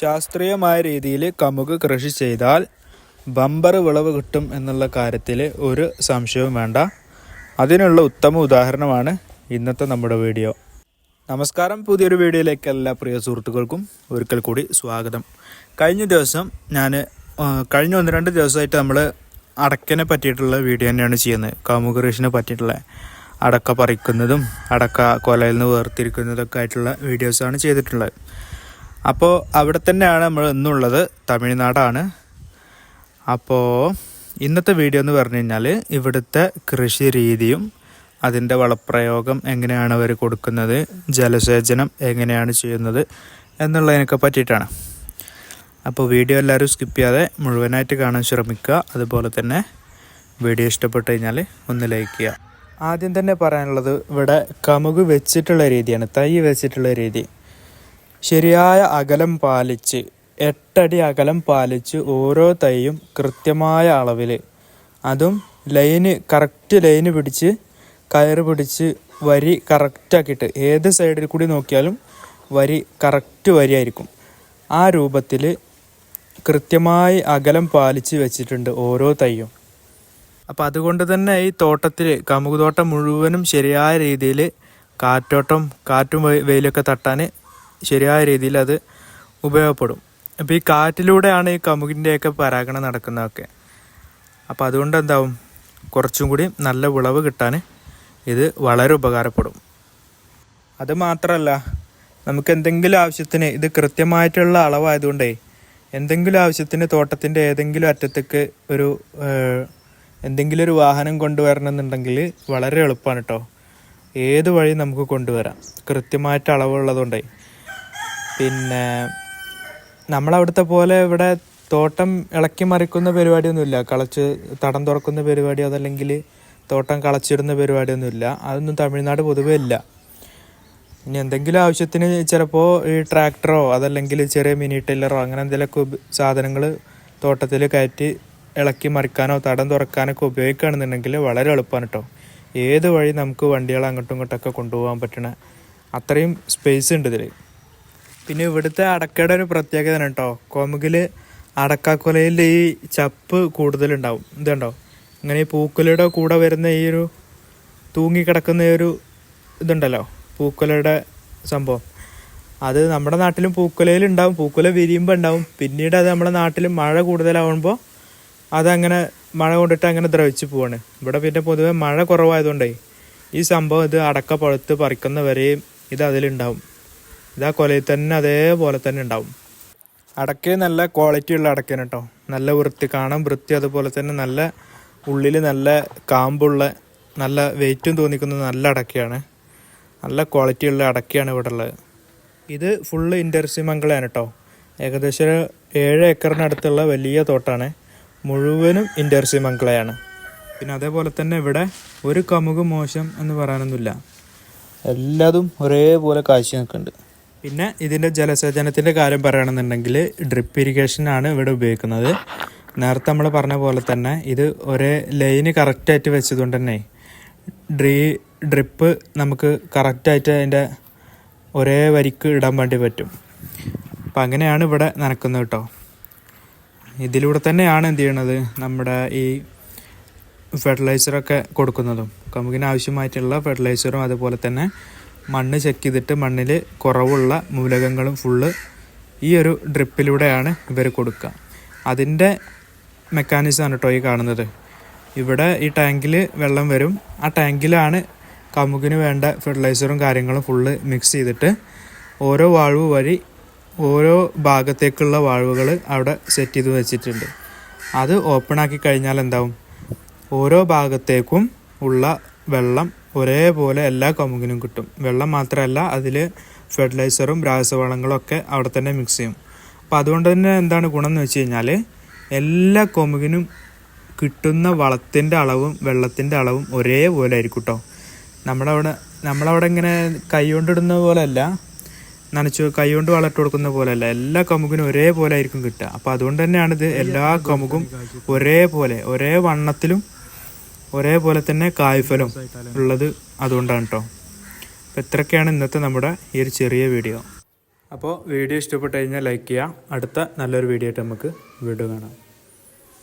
ശാസ്ത്രീയമായ രീതിയിൽ കമുക് കൃഷി ചെയ്താൽ ബമ്പർ വിളവ് കിട്ടും എന്നുള്ള കാര്യത്തിൽ ഒരു സംശയവും വേണ്ട. അതിനുള്ള ഉത്തമ ഉദാഹരണമാണ് ഇന്നത്തെ നമ്മുടെ വീഡിയോ. നമസ്കാരം. പുതിയൊരു വീഡിയോയിലേക്ക് എല്ലാ പ്രിയ സുഹൃത്തുക്കൾക്കും ഒരിക്കൽ കൂടി സ്വാഗതം. കഴിഞ്ഞ ദിവസം ഞാൻ കഴിഞ്ഞ ഒന്ന് രണ്ട് ദിവസമായിട്ട് നമ്മൾ അടക്കനെ പറ്റിയിട്ടുള്ള വീഡിയോ തന്നെയാണ് ചെയ്യുന്നത്. കമുക് കൃഷിനെ പറ്റിയിട്ടുള്ള അടക്ക പറിക്കുന്നതും അടക്ക കൊലയിൽ നിന്ന് വേർതിരിക്കുന്നതൊക്കെ ആയിട്ടുള്ള വീഡിയോസാണ് ചെയ്തിട്ടുള്ളത്. അപ്പോൾ അവിടെ തന്നെയാണ് നമ്മൾ ഇന്നുള്ളത്. തമിഴ്നാടാണ്. അപ്പോൾ ഇന്നത്തെ വീഡിയോ എന്ന് പറഞ്ഞു കഴിഞ്ഞാൽ ഇവിടുത്തെ കൃഷി രീതിയും അതിന്റെ വളപ്രയോഗം എങ്ങനെയാണ് അവർ കൊടുക്കുന്നത് ജലസേചനം എങ്ങനെയാണ് ചെയ്യുന്നത് എന്നുള്ളതിനൊക്കെ പറ്റിയിട്ടാണ്. അപ്പോൾ വീഡിയോ എല്ലാവരും സ്കിപ്പ് ചെയ്യാതെ മുഴുവനായിട്ട് കാണാൻ ശ്രമിക്കുക. അതുപോലെ തന്നെ വീഡിയോ ഇഷ്ടപ്പെട്ട് കഴിഞ്ഞാൽ ഒന്ന് ലൈക്ക് ചെയ്യുക. ആദ്യം തന്നെ പറയാനുള്ളത് ഇവിടെ കമുക് വെച്ചിട്ടുള്ള രീതിയാണ് തൈ വെച്ചിട്ടുള്ള രീതി. ശരിയായ അകലം പാലിച്ച് എട്ടടി അകലം പാലിച്ച് ഓരോ തൈയും കൃത്യമായ അളവിൽ അതും ലൈന് കറക്റ്റ് ലൈന് പിടിച്ച് കയറ് പിടിച്ച് വരി കറക്റ്റാക്കിയിട്ട് ഏത് സൈഡിൽ കൂടി നോക്കിയാലും വരി കറക്റ്റ് വരിയായിരിക്കും. ആ രൂപത്തിൽ കൃത്യമായി അകലം പാലിച്ച് വെച്ചിട്ടുണ്ട് ഓരോ തൈയും. അപ്പോൾ അതുകൊണ്ട് തന്നെ ഈ തോട്ടത്തിൽ കമുക് തോട്ടം മുഴുവനും ശരിയായ രീതിയിൽ കാറ്റോട്ടം കാറ്റും വെയിലൊക്കെ തട്ടാൻ ശരിയായ രീതിയിൽ അത് ഉപയോഗപ്പെടും. അപ്പോൾ ഈ കാറ്റിലൂടെയാണ് ഈ കമുകിന്റെയൊക്കെ പരാഗണം നടക്കുന്നതൊക്കെ. അപ്പോൾ അതുകൊണ്ട് എന്താവും കുറച്ചും കൂടി നല്ല വിളവ് കിട്ടാൻ ഇത് വളരെ ഉപകാരപ്പെടും. അത് മാത്രമല്ല നമുക്ക് എന്തെങ്കിലും ആവശ്യത്തിന് ഇത് കൃത്യമായിട്ടുള്ള അളവായതുകൊണ്ടേ എന്തെങ്കിലും ആവശ്യത്തിന് തോട്ടത്തിന്റെ ഏതെങ്കിലും അറ്റത്തേക്ക് ഒരു എന്തെങ്കിലും ഒരു വാഹനം കൊണ്ടുവരണം എന്നുണ്ടെങ്കിൽ വളരെ എളുപ്പമാണ് കേട്ടോ ഏത് വഴി നമുക്ക് കൊണ്ടുവരാം? കൃത്യമായിട്ട് അളവുള്ളതുകൊണ്ടേ. പിന്നെ നമ്മളവിടുത്തെ പോലെ ഇവിടെ തോട്ടം ഇളക്കി മറിക്കുന്ന പരിപാടിയൊന്നുമില്ല. കളച്ച് തടം തുറക്കുന്ന പരിപാടി അതല്ലെങ്കിൽ തോട്ടം കളച്ചിടുന്ന പരിപാടിയൊന്നുമില്ല. അതൊന്നും തമിഴ്നാട് പൊതുവേ ഇല്ല. ഇനി എന്തെങ്കിലും ആവശ്യത്തിന് ചിലപ്പോൾ ഈ ട്രാക്ടറോ അതല്ലെങ്കിൽ ചെറിയ മിനി ടില്ലറോ അങ്ങനെ എന്തെങ്കിലുമൊക്കെ സാധനങ്ങൾ തോട്ടത്തിൽ കയറ്റി ഇളക്കി മറിക്കാനോ തടം തുറക്കാനൊക്കെ ഉപയോഗിക്കുകയാണെന്നുണ്ടെങ്കിൽ വളരെ എളുപ്പമാണ് കേട്ടോ. ഏത് വഴി നമുക്ക് വണ്ടികൾ അങ്ങോട്ടും ഇങ്ങോട്ടൊക്കെ കൊണ്ടുപോകാൻ പറ്റണ അത്രയും സ്പേസ് ഉണ്ട് ഇതിൽ പിന്നെ ഇവിടുത്തെ അടക്കയുടെ ഒരു പ്രത്യേകത കേട്ടോ കോമുകിൽ അടക്കാക്കൊലയിൽ ഈ ചപ്പ് കൂടുതലുണ്ടാവും. ഇതുണ്ടോ? ഇങ്ങനെ ഈ പൂക്കുലയുടെ കൂടെ വരുന്ന ഈ ഒരു തൂങ്ങിക്കിടക്കുന്ന ഈ ഒരു ഇതുണ്ടല്ലോ പൂക്കുലയുടെ സംഭവം. അത് നമ്മുടെ നാട്ടിലും പൂക്കുലയിൽ ഉണ്ടാവും പൂക്കുല വിരിയുമ്പോൾ ഉണ്ടാവും. പിന്നീട് അത് നമ്മുടെ നാട്ടിൽ മഴ കൂടുതലാവുമ്പോൾ അതങ്ങനെ മഴ കൊണ്ടിട്ട് അങ്ങനെ ദ്രവിച്ച് പോവാണ്. ഇവിടെ പിന്നെ പൊതുവെ മഴ കുറവായതുകൊണ്ടേ ഈ സംഭവം ഇത് അടക്ക പഴുത്ത് പറിക്കുന്ന വരെയും ഇത് അതിലുണ്ടാവും. ഇതാ കൊലയിൽ തന്നെ അതേപോലെ തന്നെ ഉണ്ടാവും. അടക്ക നല്ല ക്വാളിറ്റി ഉള്ള അടക്കയാണ് കേട്ടോ നല്ല വൃത്തി കാണാൻ വൃത്തി അതുപോലെ തന്നെ നല്ല ഉള്ളിൽ നല്ല കാമ്പുള്ള നല്ല വെയിറ്റും തോന്നിക്കുന്ന നല്ല അടക്കയാണ്. നല്ല ക്വാളിറ്റി ഉള്ള അടക്കയാണ് ഇവിടെ ഉള്ളത്. ഇത് ഫുള്ള് ഇൻഡർസി മംഗളയാണ് കേട്ടോ ഏകദേശം ഏഴ് ഏക്കറിനടുത്തുള്ള വലിയ തോട്ടാണ്. മുഴുവനും ഇൻഡർസി മംഗളയാണ് പിന്നെ അതേപോലെ തന്നെ ഇവിടെ ഒരു കമുക് മോശം എന്ന് പറയാനൊന്നുമില്ല. എല്ലാതും ഒരേപോലെ കാഴ്ച നിൽക്കുന്നുണ്ട്. പിന്നെ ഇതിന്റെ ജലസേചനത്തിന്റെ കാര്യം പറയുകയാണെന്നുണ്ടെങ്കിൽ ഡ്രിപ്പ് ഇറിഗേഷൻ ആണ് ഇവിടെ ഉപയോഗിക്കുന്നത്. നേരത്തെ നമ്മൾ പറഞ്ഞ പോലെ തന്നെ ഇത് ഒരേ ലൈന് കറക്റ്റായിട്ട് വെച്ചതുകൊണ്ട് തന്നെ ഡ്രീ ഡ്രിപ്പ് നമുക്ക് കറക്റ്റായിട്ട് അതിന്റെ ഒരേ വരിക്ക് ഇടാൻ വേണ്ടി പറ്റും. അപ്പം അങ്ങനെയാണ് ഇവിടെ നനക്കുന്നത് കേട്ടോ. ഇതിലൂടെ തന്നെയാണ് എന്ത് ചെയ്യണത് നമ്മുടെ ഈ ഫെർട്ടിലൈസറൊക്കെ കൊടുക്കുന്നതും. കമുകിന് ആവശ്യമായിട്ടുള്ള ഫെർട്ടിലൈസറും അതുപോലെ തന്നെ മണ്ണ് ചെക്ക് ചെയ്തിട്ട് മണ്ണിൽ കുറവുള്ള മൂലകങ്ങളും ഫുള്ള് ഈ ഒരു ഡ്രിപ്പിലൂടെയാണ് ഇവർ കൊടുക്കുക അതിന്റെ മെക്കാനിസമാണ് കേട്ടോ ഈ കാണുന്നത്. ഇവിടെ ഈ ടാങ്കിൽ വെള്ളം വരും. ആ ടാങ്കിലാണ് കമുകിന് വേണ്ട ഫെർട്ടിലൈസറും കാര്യങ്ങളും ഫുള്ള് മിക്സ് ചെയ്തിട്ട് ഓരോ വാൾവ് വഴി ഓരോ ഭാഗത്തേക്കുള്ള വാൾവുകൾ അവിടെ സെറ്റ് ചെയ്ത് വെച്ചിട്ടുണ്ട്. അത് ഓപ്പൺ ആക്കി കഴിഞ്ഞാൽ എന്താവും ഓരോ ഭാഗത്തേക്കും ഉള്ള വെള്ളം ഒരേപോലെ എല്ലാ കമുകിനും കിട്ടും. വെള്ളം മാത്രമല്ല അതിൽ ഫെർട്ടിലൈസറും രാസവളങ്ങളും ഒക്കെ അവിടെ തന്നെ മിക്സ് ചെയ്യും. അപ്പോൾ അതുകൊണ്ട് തന്നെ എന്താണ് ഗുണം എന്ന് വെച്ച് കഴിഞ്ഞാൽ എല്ലാ കൊമുകിനും കിട്ടുന്ന വളത്തിന്റെ അളവും വെള്ളത്തിന്റെ അളവും ഒരേപോലെ ആയിരിക്കും കേട്ടോ നമ്മുടെ അവിടെ നമ്മളവിടെ ഇങ്ങനെ കൈ കൊണ്ടിടുന്ന പോലെയല്ല നനച്ച് കൈകൊണ്ട് വളർത്തി കൊടുക്കുന്ന പോലെയല്ല എല്ലാ കമുകിനും ഒരേപോലെ ആയിരിക്കും കിട്ടുക. അപ്പോൾ അതുകൊണ്ട് തന്നെയാണിത് എല്ലാ കമുകും ഒരേപോലെ ഒരേ വണ്ണത്തിലും ഒരേപോലെ തന്നെ കായ്ഫലം ഉള്ളത് അതുകൊണ്ടാണ് കേട്ടോ അപ്പോൾ ഇത്രയൊക്കെയാണ് ഇന്നത്തെ നമ്മുടെ ഈ ഒരു ചെറിയ വീഡിയോ. അപ്പോൾ വീഡിയോ ഇഷ്ടപ്പെട്ട് കഴിഞ്ഞാൽ ലൈക്ക് ചെയ്യാം അടുത്ത നല്ലൊരു വീഡിയോ ആയിട്ട് നമുക്ക് വീണ്ടും കാണാം.